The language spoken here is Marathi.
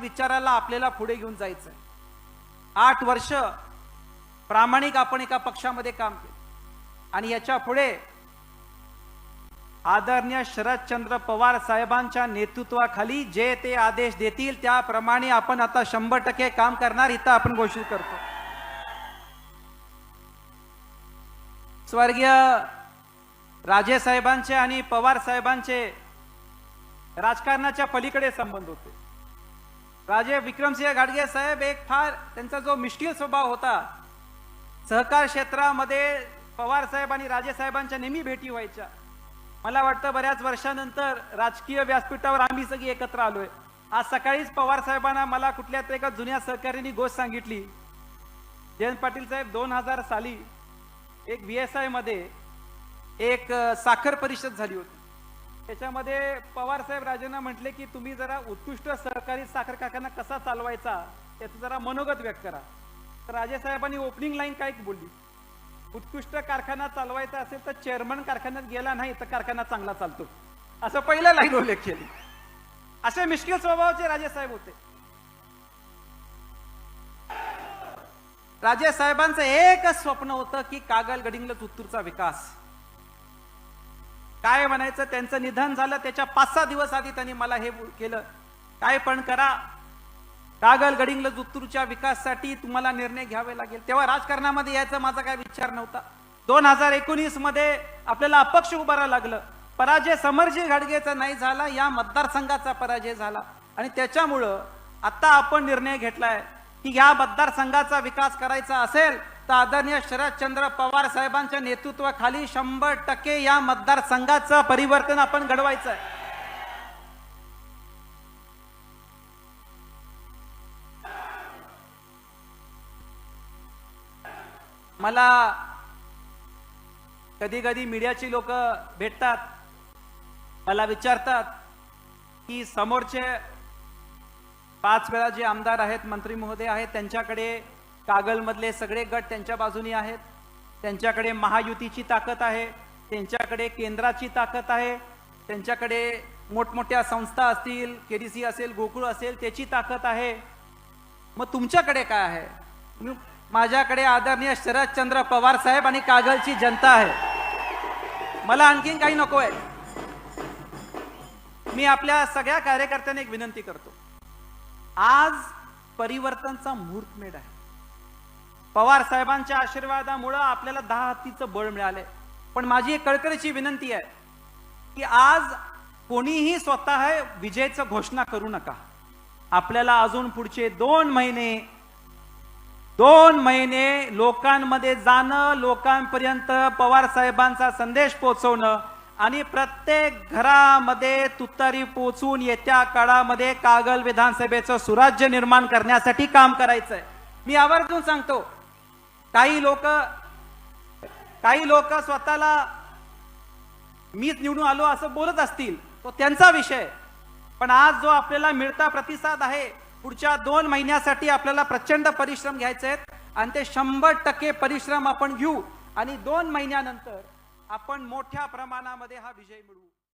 विचाराला आपल्याला पुढे घेऊन जायचंय. आठ वर्ष प्रामाणिक आपण एका पक्षामध्ये काम केलं. आणि याच्यापुढे आदरणीय शरदचंद्र पवार साहेबांच्या नेतृत्वाखाली जे ते आदेश देतील त्याप्रमाणे आपण आता शंभर टक्के काम करणार इथं आपण घोषित करतो. स्वर्गीय राजे साहेबांचे आणि पवार साहेबांचे राजकारणाच्या पलीकडे संबंध होते. राजे विक्रमसिंह घाडगे साहेब एक फार त्यांचा जो मिष्टीय स्वभाव होता सहकार क्षेत्रामध्ये पवार साहेब आणि राजे साहेबांच्या नेहमी भेटी व्हायच्या. मला वाटतं बऱ्याच वर्षानंतर राजकीय व्यासपीठावर आम्ही सगळी एकत्र आलोय. आज सकाळीच पवार साहेबांना मला कुठल्या तरी एका जुन्या सहकार्याने गोष्ट सांगितली. जयंत पाटील साहेब दोन हजार साली एक व्ही एस आयमध्ये एक साखर परिषद झाली होती. त्याच्यामध्ये पवार साहेब राजेंना म्हटले की तुम्ही जरा उत्कृष्ट सहकारी साखर कारखाना कसा चालवायचा त्याचं जरा मनोगत व्यक्त करा. तर राजे साहेबांनी ओपनिंग लाईन काय बोलली? उत्कृष्ट कारखाना चालवायचा असेल तर चेअरमन कारखान्यात गेला नाही तर कारखाना चांगला चालतो. असं पहिलं लाईन उल्लेख केली. असे मिश्किल स्वभावाचे राजेसाहेब होते. राजेसाहेबांचं एकच स्वप्न होतं की कागल गडिंगल उत्तूरचा विकास. काय म्हणायचं? त्यांचं निधन झालं. त्याच्या पाच सहा दिवस आधी त्यांनी मला हे केलं. काय पण करा. कागल गडिंगलज जुत्तूरच्या विकासासाठी तुम्हाला निर्णय घ्यावे लागेल. तेव्हा राजकारणामध्ये यायचा माझा काय विचार नव्हता. दोन हजार एकोणीसमध्ये आपल्याला अपक्ष उभारावं लागलं. पराजय समरजी घाडगेचा नाही झाला या मतदारसंघाचा पराजय झाला. आणि त्याच्यामुळं आता आपण निर्णय घेतलाय की या मतदारसंघाचा विकास करायचा असेल तर आदरणीय शरदचंद्र पवार साहेबांच्या नेतृत्वाखाली शंभर टक्के या मतदारसंघाचं परिवर्तन आपण घडवायचं आहे मला कधी कधी मीडियाची लोक भेटतात मला विचारतात की समोरचे पाच वेळा जे आमदार आहेत मंत्री महोदय आहेत त्यांच्याकडे कागलमधले सगळे गट त्यांच्या बाजूनी आहेत. त्यांच्याकडे महायुतीची ताकद आहे. त्यांच्याकडे केंद्राची ताकद आहे. त्यांच्याकडे मोठमोठ्या संस्था असतील केडीसी असेल गोकुळ असेल त्याची ताकद आहे. मग तुमच्याकडे काय आहे? माझ्याकडे आदरणीय शरदचंद्र पवार साहेब आणि कागलची जनता आहे. मला आणखीन काही नको आहे मी आपल्या सगळ्या कार्यकर्त्यांना एक विनंती करतो. आज परिवर्तनचा मुहूर्तमेढ आहे. पवार साहेबांच्या आशीर्वादामुळं आपल्याला दहा हत्तीचं बळ मिळालंय. पण माझी एक कळकळीची विनंती आहे की आज कोणीही स्वतः विजयचं घोषणा करू नका. आपल्याला अजून पुढचे दोन महिने दोन महिने लोकांमध्ये जाणं लोकांपर्यंत पवार साहेबांचा संदेश पोहोचवणं आणि प्रत्येक घरामध्ये तुतारी पोचून येत्या काळामध्ये कागल विधानसभेचं सुराज्य निर्माण करण्यासाठी काम करायचंय. मी आवर्जून सांगतो काही लोक काही लोक स्वतःला मीच निवडून आलो असं बोलत असतील तो त्यांचा विषय. पण आज जो आपल्याला मिळता प्रतिसाद आहे पुढच्या दोन महिन्यासाठी आपल्याला प्रचंड परिश्रम घ्यायचे आहेत आणि ते शंभर टक्के परिश्रम आपण घेऊ आणि दोन महिन्यानंतर आपण मोठ्या प्रमाणामध्ये हा विजय मिळवू.